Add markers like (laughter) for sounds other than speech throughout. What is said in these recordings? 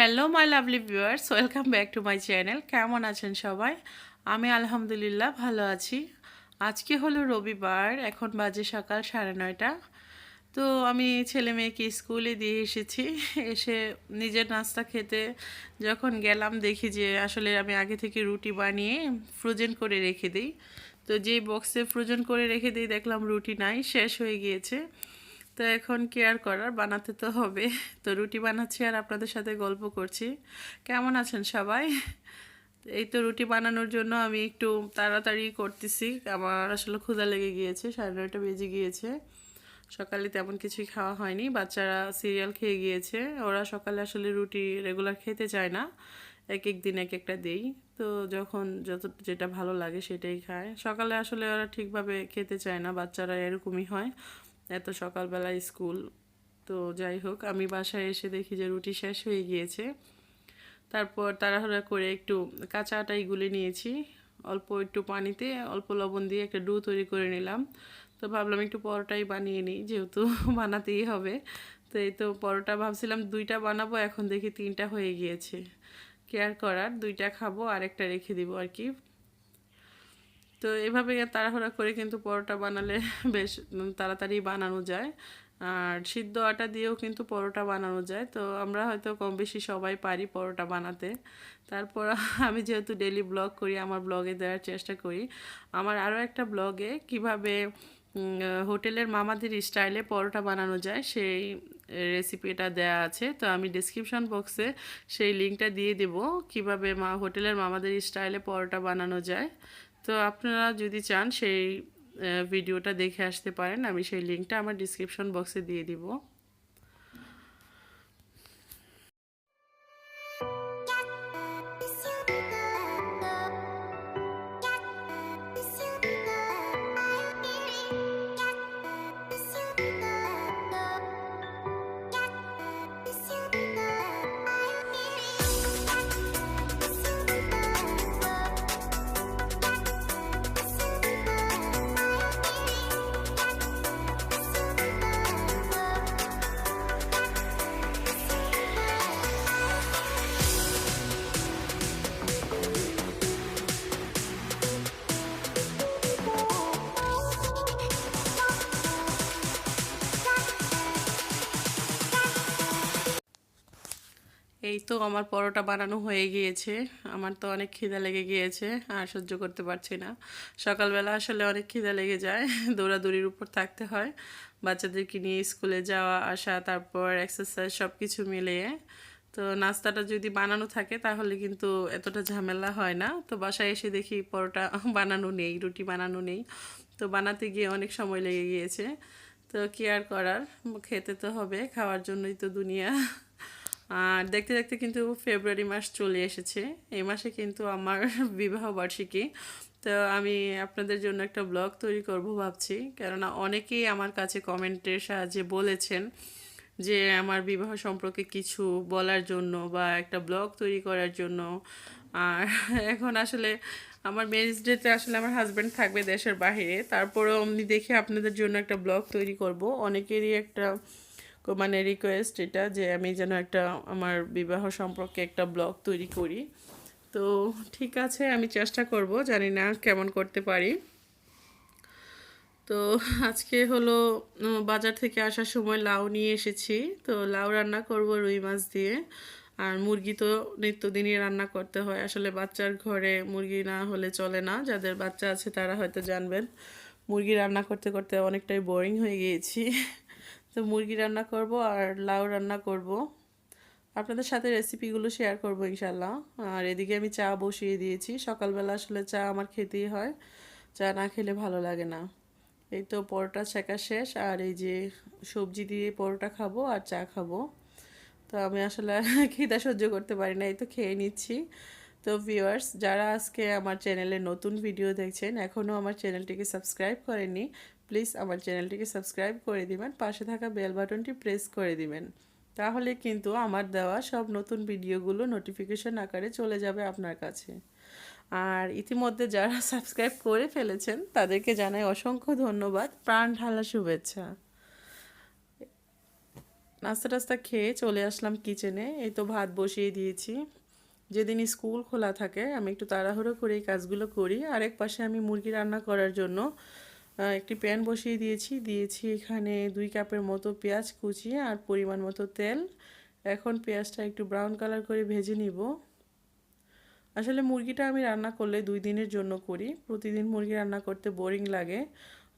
Hello my lovely viewers welcome back to my channel কেমন আছেন সবাই? আমি আলহামদুলিল্লাহ ভালো আছি। আজকে হলো রবিবার, এখন বাজে সকাল সাড়ে নয়টা। তো আমি ছেলে মেয়েকে স্কুলে দিয়ে এসেছি। এসে নিজের নাস্তা খেতে যখন গেলাম দেখি যে আসলে আমি আগে থেকে রুটি বানিয়ে ফ্রোজেন করে রেখে দিই। তো যেই বক্সে ফ্রোজেন করে রেখে দিই দেখলাম রুটি নাই, শেষ হয়ে গিয়েছে। তো এখন কেয়ার করার, বানাতে তো হবে। তো রুটি বানাচ্ছি আর আপনাদের সাথে গল্প করছি। কেমন আছেন সবাই? এই তো রুটি বানানোর জন্য আমি একটু তাড়াতাড়ি করতেছি। আমার আসলে ক্ষুধা লেগে গিয়েছে, সাড়ে নয়টা বেজে গিয়েছে। সকালে তেমন কিছুই খাওয়া হয়নি, বাচ্চারা সিরিয়াল খেয়ে গিয়েছে। ওরা সকালে আসলে রুটি রেগুলার খেতে চায় না। এক এক দিন এক একটা দেই। তো যখন যত যেটা ভালো লাগে সেটাই খায়। সকালে আসলে ওরা ঠিকভাবে খেতে চায় না, বাচ্চারা এরকমই হয়। এত সকালবেলা স্কুল। তো যাই হোক, আমি বাসায় এসে দেখি যে রুটি শেষ হয়ে গিয়েছে। তারপর তাড়াহুড়া করে একটু কাঁচা আটাই গুলে নিয়েছি। অল্প একটু পানিতে, অল্প লবণ দিয়ে একটা ডু তৈরি করে নিলাম। তো ভাবলাম একটু পরোটাই বানিয়ে নিই, যেহেতু (laughs) বানাতেই হবে। তো এই তো পরোটা ভাবছিলাম দুইটা বানাবো, এখন দেখি তিনটা হয়ে গিয়েছে। কেয়ার করার, দুইটা খাব আর একটা রেখে দিব আর কি। তো এভাবে তাড়াহুড়া করে কিন্তু পরোটা বানালে বেশ তাড়াতাড়ি বানানো যায়। আর সিদ্ধ আটা দিয়েও কিন্তু পরোটা বানানো যায়। তো আমরা হয়তো কম বেশি সবাই পারি পরোটা বানাতে। তারপর আমি যেহেতু ডেলি ব্লগ করি, আমার ব্লগে দেওয়ার চেষ্টা করি। আমার আরও একটা ব্লগে কীভাবে হোটেলের মামাদের স্টাইলে পরোটা বানানো যায়, সেই রেসিপিটা দেয়া আছে। তো আমি ডিসক্রিপশন বক্সে সেই লিঙ্কটা দিয়ে দেব, কীভাবে মা, হোটেলের মামাদের স্টাইলে পরোটা বানানো যায়। তো আপনারা যদি চান সেই ভিডিওটা দেখে আসতে পারেন, আমি সেই লিঙ্কটা আমার ডিসক্রিপশন বক্সে দিয়ে দিব। এই তো আমার পরোটা বানানো হয়ে গিয়েছে। আমার তো অনেক খিদা লেগে গিয়েছে, আর সহ্য করতে পারছি না। সকালবেলা আসলে অনেক খিদা লেগে যায়, (laughs) দৌড়াদৌড়ির উপর থাকতে হয়। বাচ্চাদেরকে নিয়ে স্কুলে যাওয়া, আসা, তারপর এক্সারসাইজ সব কিছু মিলিয়ে। তো নাস্তাটা যদি বানানো থাকে, তাহলে কিন্তু এতটা ঝামেলা হয় না। তো বাসায় এসে দেখি পরোটা (laughs) বানানো নেই, রুটি বানানো নেই। তো বানাতে গিয়ে অনেক সময় লেগে গিয়েছে। তো কি আর করার? খেতে তো হবে, খাওয়ার জন্যই তো দুনিয়া। আর দেখতে দেখতে কিন্তু ফেব্রুয়ারি মাস চলে এসেছে। এই মাসে কিন্তু আমার (laughs) বিবাহ বার্ষিকী। তো আমি আপনাদের জন্য একটা ব্লগ তৈরি করব ভাবছি। কেননা অনেকেই আমার কাছে কমেন্টের সাহায্যে বলেছেন যে আমার বিবাহ সম্পর্কে কিছু বলার জন্য বা একটা ব্লগ তৈরি করার জন্য। আর (laughs) এখন আসলে আমার ম্যারেজ ডেতে আসলে আমার হাজব্যান্ড থাকবে দেশের বাহিরে। তারপরেও অমনি দেখে আপনাদের জন্য একটা ব্লগ তৈরি করব। অনেকেরই একটা মানে রিকোয়েস্ট এটা যে আমি যেন একটা আমার বিবাহ সম্পর্কে একটা ব্লগ তৈরি করি। তো ঠিক আছে, আমি চেষ্টা করব, জানি না কেমন করতে পারি। তো আজকে হলো বাজার থেকে আসার সময় লাউ নিয়ে এসেছি। তো লাউ রান্না করব রুই মাছ দিয়ে। আর মুরগি তো নিত্যদিনই রান্না করতে হয়। আসলে বাচ্চার ঘরে মুরগি না হলে চলে না। যাদের বাচ্চা আছে তারা হয়তো জানবেন, মুরগি রান্না করতে করতে অনেকটাই বোরিং হয়ে গিয়েছি। তো মুরগি রান্না করব আর লাউ রান্না করব। আপনাদের সাথে রেসিপিগুলো শেয়ার করব ইনশাল্লাহ আর এদিকে আমি চা বসিয়ে দিয়েছি। সকালবেলা আসলে চা আমার খেতেই হয়। চা না খেলে ভালো লাগে না। এই তো পরোটা ছেঁকা শেষ। আর এই যে সবজি দিয়ে পরোটা খাব আর চা খাব। তো আমি আসলে (laughs) খিদা সহ্য করতে পারি না, এই তো খেয়ে নিচ্ছি। তো ভিউয়ার্স যারা আজকে আমার চ্যানেলে নতুন ভিডিও দেখছেন এখনও আমার চ্যানেলটিকে সাবস্ক্রাইব করেননি প্লিজ আমার চ্যানেলটিকে সাবস্ক্রাইব করে দিবেন, পাশে থাকা বেল বাটনটি প্রেস করে দিবেন। তাহলে কিন্তু আমার দেওয়া সব নতুন ভিডিওগুলো নোটিফিকেশন আকারে চলে যাবে আপনার কাছে। আর ইতিমধ্যে যারা (laughs) সাবস্ক্রাইব করে ফেলেছেন, তাদেরকে জানাই অসংখ্য ধন্যবাদ। প্রাণ ঢালা শুভেচ্ছা। নাস্তা টাস্তা খেয়ে চলে আসলাম কিচেনে এই তো ভাত বসিয়ে দিয়েছি। যেদিন স্কুল খোলা থাকে, আমি একটু তাড়াহুড়ো করে এই কাজগুলো করি। আরেক পাশে আমি মুরগি রান্না করার জন্য একটি প্যান বসিয়ে দিয়েছি। দিয়েছি এখানে দুই কাপের মতো পেঁয়াজ কুচি আর পরিমাণ মতো তেল। এখন পেঁয়াজটা একটু ব্রাউন কালার করে ভেজে নিব। আসলে মুরগিটা আমি রান্না করলে দুই দিনের জন্য করি। প্রতিদিন মুরগি রান্না করতে বোরিং লাগে।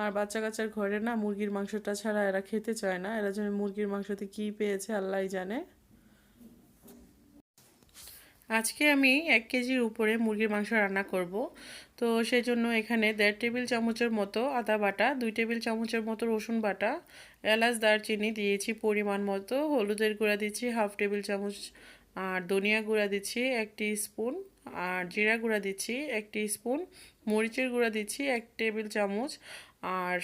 আর বাচ্চা কাচ্চার ঘরে না মুরগির মাংসটা ছাড়া এরা খেতে চায় না। এরা যেন মুরগির মাংসতে কী পেয়েছে আল্লাহ জানে। আজকে আমি এক কেজির উপরে মুরগির মাংস রান্না করব। তো সেই জন্য এখানে দেড় টেবিল চামচের মতো আদা বাটা, দুই টেবিল চামচের মতো রসুন বাটা, এলাচ, দারচিনি দিয়েছি পরিমাণ মতো, হলুদের গুঁড়া দিচ্ছি হাফ টেবিল চামচ, আর ধনিয়া গুঁড়া দিচ্ছি একটি স্পুন আর জিরা গুঁড়া দিচ্ছি একটি স্পুন মরিচের গুঁড়া দিচ্ছি এক টেবিল চামচ, আর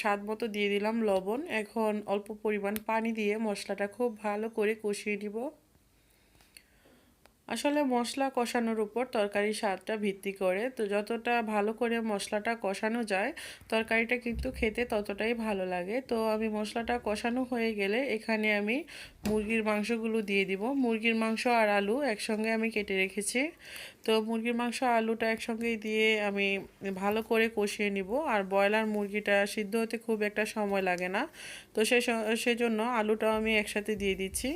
স্বাদ মতো দিয়ে দিলাম লবণ। এখন অল্প পরিমাণ পানি দিয়ে মশলাটা খুব ভালো করে কষিয়ে নিব। আসলে মশলা কষানোর উপর তরকারির স্বাদটা ভিত্তি করে। তো যতটা ভালো করে মশলাটা কষানো যায়, তরকারিটা কিন্তু খেতে ততটাই ভালো লাগে। তো আমি মশলাটা কষানো হয়ে গেলে এখানে আমি মুরগির মাংসগুলো দিয়ে দিব। মুরগির মাংস আর আলু একসঙ্গে আমি কেটে রেখেছি। তো মুরগির মাংস, আলুটা একসঙ্গেই দিয়ে আমি ভালো করে কষিয়ে নিব। আর ব্রয়লার মুরগিটা সিদ্ধ হতে খুব একটা সময় লাগে না। তো সেই সেজন্য আলুটাও আমি একসাথে দিয়ে দিচ্ছি।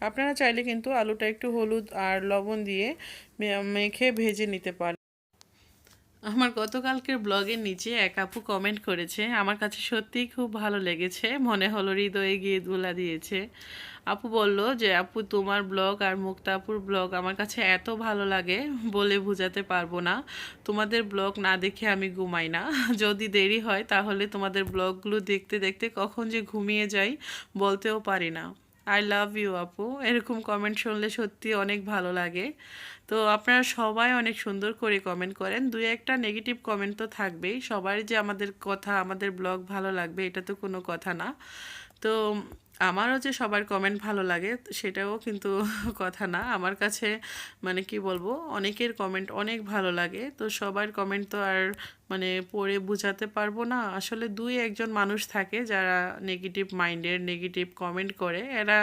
আপনারা চাইলে কিন্তু আলুটা একটু হলুদ আর লবণ দিয়ে মেখে ভেজে নিতে পারেন। আমার গতকালকের ব্লগের নিচে এক আপু কমেন্ট করেছে, আমার কাছে সত্যিই খুব ভালো লেগেছে, মনে হলো হৃদয়ে গিয়ে দুলা দিয়েছে। আপু বলল যে, আপু, তোমার ব্লগ আর মুক্তাপুর ব্লগ আমার কাছে এত ভালো লাগে বলে বোঝাতে পারব না। তোমাদের ব্লগ না দেখে আমি ঘুমাই না। যদি দেরি হয় তাহলে তোমাদের ব্লগগুলো দেখতে দেখতে কখন যে ঘুমিয়ে যাই বলতেও পারি না। আই লাভ ইউ আপু। এরকম কমেন্ট শুনলে সত্যি অনেক ভালো লাগে। তো আপনারা সবাই অনেক সুন্দর করে কমেন্ট করেন। দুই একটা নেগেটিভ কমেন্ট তো থাকবেই। সবাই যে আমাদের কথা, আমাদের ব্লগ ভালো লাগবে, এটা তো কোনো কথা না। তো আমারও যে সবার কমেন্ট ভালো লাগে, সেটাও কিন্তু (laughs) কথা না। আমার কাছে মানে কি বলব, অনেকের কমেন্ট অনেক ভালো লাগে। তো সবার কমেন্ট তো আর মানে পড়ে বোঝাতে পারব না। আসলে দুই একজন মানুষ থাকে যারা নেগেটিভ মাইন্ডের নেগেটিভ কমেন্ট করে। এরা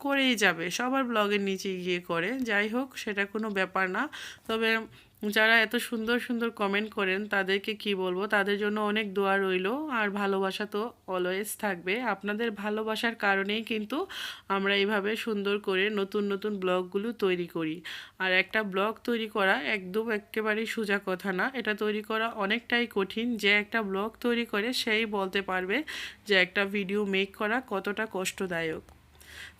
করেই যাবে। সবার ব্লগের নিচে গিয়ে করে। যাই হোক, সেটা কোনো ব্যাপার না। তবে যারা এত সুন্দর সুন্দর কমেন্ট করেন, তাদেরকে কি বলব? তাদের জন্য অনেক দোয়া রইল। আর ভালোবাসা তো অলওয়েজ থাকবে। আপনাদের ভালোবাসার কারণেই কিন্তু আমরা এইভাবে সুন্দর করে নতুন নতুন ব্লগগুলো তৈরি করি। আর একটা ব্লগ তৈরি করা একদম একেবারেই সোজা কথা না। এটা তৈরি করা অনেকটাই কঠিন। যে একটা ব্লগ তৈরি করে, সেই বলতে পারবে যে একটা ভিডিও মেক করা কতটা কষ্টদায়ক।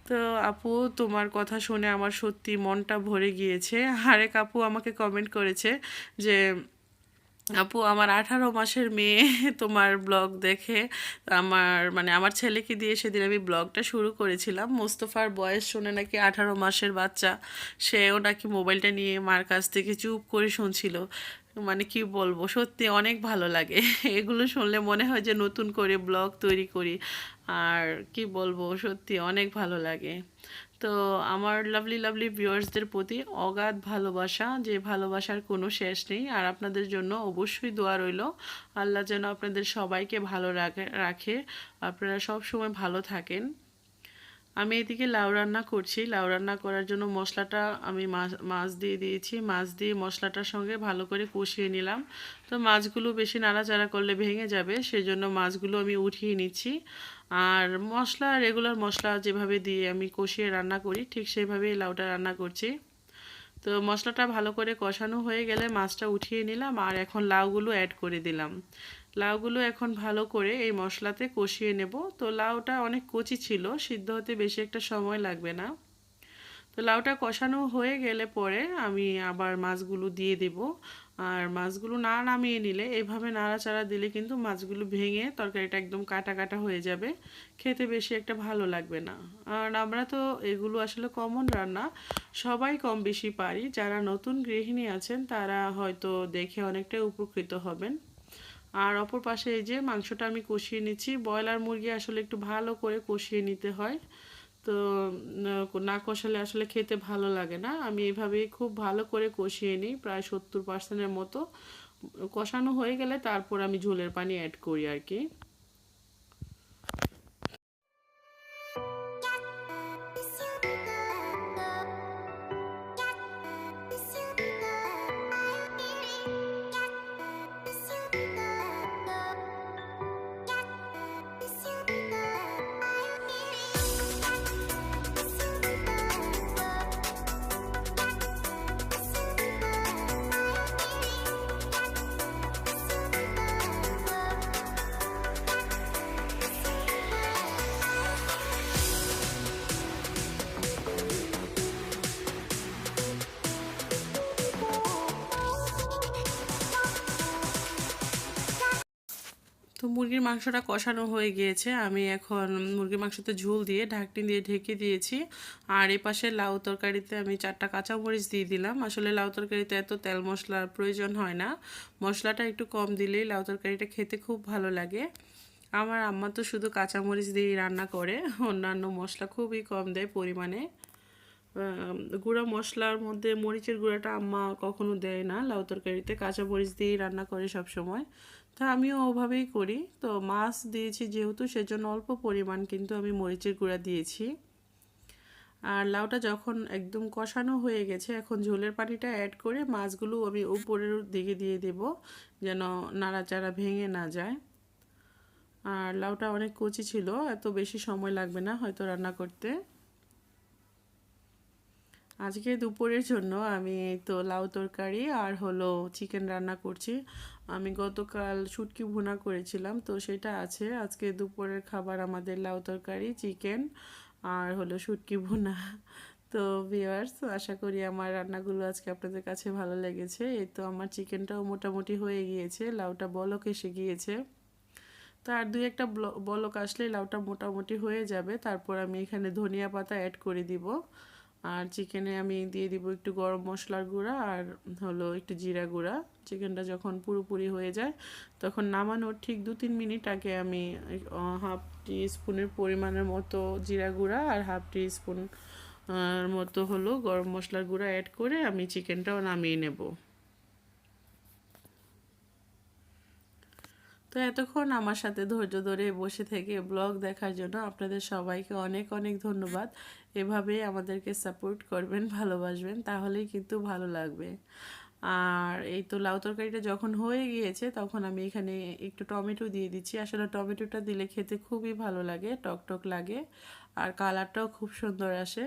তো আপু, তোমার কথা শুনে আমার সত্যি মনটা ভরে গিয়েছে। আরেক আপু আমাকে কমেন্ট করেছে যে, আপু, আমার আঠারো মাসের মেয়ে (laughs) তোমার ব্লগ দেখে আমার মানে আমার ছেলেকে দিয়ে সেদিন আমি ব্লগটা শুরু করেছিলাম। মোস্তফার বয়স শুনে নাকি আঠারো মাসের বাচ্চা। সেও নাকি মোবাইলটা নিয়ে মার কাছ থেকে চুপ করে শুনছিল। মানে কি বলব, সত্যি অনেক ভালো লাগে। (laughs) এগুলো শুনলে মনে হয় যে নতুন করে ব্লগ তৈরি করি। আর কি বলব, সত্যি অনেক ভালো লাগে। তো আমার লাভলি লাভলি ভিউয়ার্সদের প্রতি অগাধ ভালোবাসা, যে ভালোবাসার কোনো শেষ নেই। আর আপনাদের জন্য অবশ্যই দোয়া রইল। আল্লাহ যেন আপনাদের সবাইকে ভালো রাখে আপনারা সব সময় ভালো থাকেন। আমি এদিকে লাউ রান্না করছি। লাউ রান্না করার জন্য মশলাটা আমি মাছ মাছ দিয়ে দিয়েছি। মাছ দিয়ে মশলাটার সঙ্গে ভালো করে কষিয়ে নিলাম। তো মাছগুলো বেশি নাড়াচাড়া করলে ভেঙে যাবে। সেজন্য মাছগুলো আমি উঠিয়ে নিচ্ছি। আর মশলা রেগুলার মশলা যেভাবে দিয়ে আমি কষিয়ে রান্না করি, ঠিক সেভাবেই লাউটা রান্না করছি। তো মশলাটা ভালো করে কষানো হয়ে গেলে মাছটা উঠিয়ে নিলাম আর এখন লাউগুলো অ্যাড করে দিলাম। লাউগুলো এখন ভালো করে এই মশলাতে কষিয়ে নেব। তো লাউটা অনেক কচি ছিল, সিদ্ধ হতে বেশি একটা সময় লাগবে না। তো লাউটা কষানো হয়ে গেলে পরে আমি আবার মাছগুলো দিয়ে দেব। আর মাছগুলো না নামিয়ে নিলে এভাবে নাড়াচাড়া দিলে কিন্তু মাছগুলো ভেঙে তরকারিটা একদম কাটা কাটা হয়ে যাবে। খেতে বেশি একটা ভালো লাগবে না। আর আমরা তো এগুলো আসলে কমন রান্না, সবাই কম বেশি পারি। যারা নতুন গৃহিণী আছেন, তারা হয়তো দেখে অনেকটাই উপকৃত হবেন। আর অপর পাশে এই যে মাংসটা আমি কষিয়ে নিচ্ছি, ব্রয়লার মুরগি আসলে একটু ভালো করে কষিয়ে নিতে হয়। তো না কষালে আসলে খেতে ভালো লাগে না। আমি এভাবেই খুব ভালো করে কষিয়ে নিই, প্রায় সত্তর পার্সেন্টের মতো। কষানো হয়ে গেলে তারপর আমি ঝোলের পানি অ্যাড করি আর কি মুরগির মাংসটা কষানো হয়ে গিয়েছে। আমি এখন মুরগির মাংসতে ঝোল দিয়ে, ঢাকনি দিয়ে ঢেকে দিয়েছি। আর এই পাশে লাউ তরকারিতে আমি চারটা কাঁচামরিচ দিয়ে দিলাম। আসলে লাউ তরকারিতে এত তেল মশলার প্রয়োজন হয় না। মশলাটা একটু কম দিলেই লাউ তরকারিটা খেতে খুব ভালো লাগে। আমার আম্মা তো শুধু কাঁচামরিচ দিয়েই রান্না করে। অন্যান্য মশলা খুবই কম দেয় পরিমাণে। গুঁড়া মশলার মধ্যে মরিচের গুঁড়াটা আম্মা কখনো দেয় না। লাউ তরকারিতে কাঁচা মরিচ দিয়েই রান্না করে সব সময় তা আমিও ওভাবেই করি। তো মাছ দিয়েছি যেহেতু, সেজন্য অল্প পরিমাণ কিন্তু আমি মরিচের গুঁড়া দিয়েছি। আর লাউটা যখন একদম কষানো হয়ে গেছে, এখন ঝোলের পানিটা অ্যাড করে মাছগুলো আমি উপরের দিকে দিয়ে দেব, যেন নাড়াচাড়া ভেঙে না যায়। আর লাউটা অনেক কচি ছিল, এত বেশি সময় লাগবে না হয়তো রান্না করতে। আজকে দুপুরের জন্য আমি তো লাউ তরকারি আর হলো চিকেন রান্না করছি। আমি গতকাল শুটকি ভুনা করেছিলাম, তো সেটা আছে। আজকে দুপুরের খাবার আমাদের লাউ তরকারি, চিকেন আর হলো শুটকি ভুনা। তো ভিওয়ার্স আশা করি আমার রান্নাগুলো আজকে আপনাদের কাছে ভালো লেগেছে। এই তো আমার চিকেনটাও মোটামুটি হয়ে গিয়েছে, লাউটা বলক এসে গিয়েছে। তো আর দুই একটা বলক আসলে লাউটা মোটামুটি হয়ে যাবে। তারপর আমি এখানে ধনিয়া পাতা অ্যাড করে দিব। আর চিকেনে আমি দিয়ে দিব একটু গরম মশলার গুঁড়া আর হলো একটু জিরা গুঁড়া। চিকেনটা যখন পুরোপুরি হয়ে যায়, তখন নামানোর ঠিক দু তিন মিনিট আগে আমি হাফ টি স্পুনের পরিমাণের মতো জিরা গুঁড়া আর হাফ টি স্পুন মতো হলো গরম মশলার গুঁড়া অ্যাড করে আমি চিকেনটাও নামিয়ে নেব। তো এতক্ষণ আমার সাথে ধৈর্য ধরে বসে থেকে ব্লগ দেখার জন্য আপনাদের সবাইকে অনেক অনেক ধন্যবাদ। এভাবে আমাদেরকে সাপোর্ট করবেন, ভালোবাসবেন, তাহলেই কিন্তু ভালো লাগবে। আর এই তো লাউ তরকারিটা যখন হয়ে গিয়েছে, তখন আমি এখানে একটু টমেটো দিয়ে দিচ্ছি। আসলে টমেটোটা দিলে খেতে খুবই ভালো লাগে টক টক লাগে, আর কালারটাও খুব সুন্দর আসে।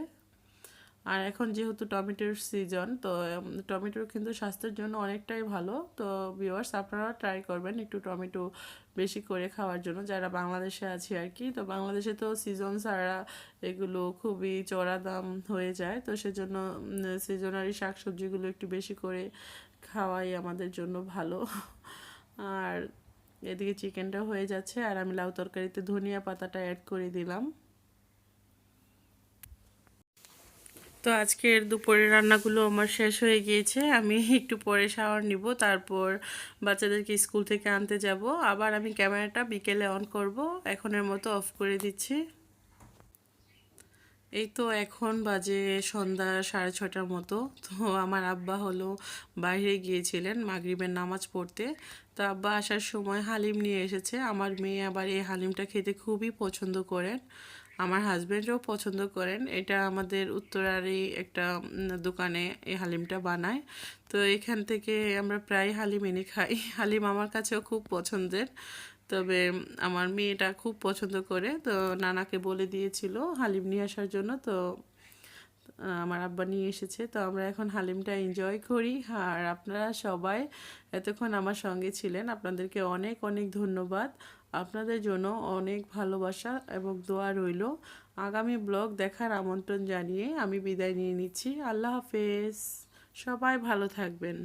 আর এখন যেহেতু টমেটোর সিজন তো টমেটো কিন্তু স্বাস্থ্যের জন্য অনেকটাই ভালো। তো ভিওয়ার্স আপনারা ট্রাই করবেন একটু টমেটো বেশি করে খাওয়ার জন্য। যারা বাংলাদেশে আছে আর কি, তো বাংলাদেশে তো সিজন ছাড়া এগুলো খুবই চড়া দাম হয়ে যায়। তো সেজন্য সিজনারি শাকসবজিগুলো একটু বেশি করে খাওয়াই আমাদের জন্য ভালো। আর এদিকে চিকেনটা হয়ে যাচ্ছে, আর আমি লাউ তরকারিতে ধনিয়া পাতাটা অ্যাড করে দিলাম। তো আজকের দুপুরের রান্নাগুলো আমার শেষ হয়ে গিয়েছে। আমি একটু পরে শাওয়ার নিব, তারপর বাচ্চাদেরকে স্কুল থেকে আনতে যাব। আবার আমি ক্যামেরাটা বিকেলে অন করব, এখনের মতো অফ করে দিচ্ছি। এই তো এখন বাজে সন্ধ্যা সাড়ে ছটার মতো। তো আমার আব্বা হলো বাইরে গিয়েছিলেন মাগরিবের নামাজ পড়তে। তো আব্বা আসার সময় হালিম নিয়ে এসেছে। আমার মেয়ে আবার এই হালিমটা খেতে খুবই পছন্দ করেন। আমার হাজব্যান্ডও পছন্দ করেন। এটা আমাদের উত্তরারই একটা দোকানে এই হালিমটা বানায়। তো এখান থেকে আমরা প্রায় হালিম এনে খাই। (laughs) হালিম আমার কাছেও খুব পছন্দের। তবে আমার মেয়েটা খুব পছন্দ করে। তো নানাকে বলে দিয়েছিল হালিম নিয়ে আসার জন্য। তো আমার আব্বা নিয়ে এসেছে। তো আমরা এখন হালিমটা এনজয় করি। আর আপনারা সবাই এতক্ষণ আমার সঙ্গে ছিলেন। আপনাদেরকে অনেক অনেক ধন্যবাদ। আপনাদের জন্য অনেক ভালোবাসা এবং দোয়া রইল। আগামী ব্লগ দেখার আমন্ত্রণ জানিয়ে আমি বিদায় নিয়ে নিচ্ছি। আল্লাহ হাফেজ। সবাই ভালো থাকবেন।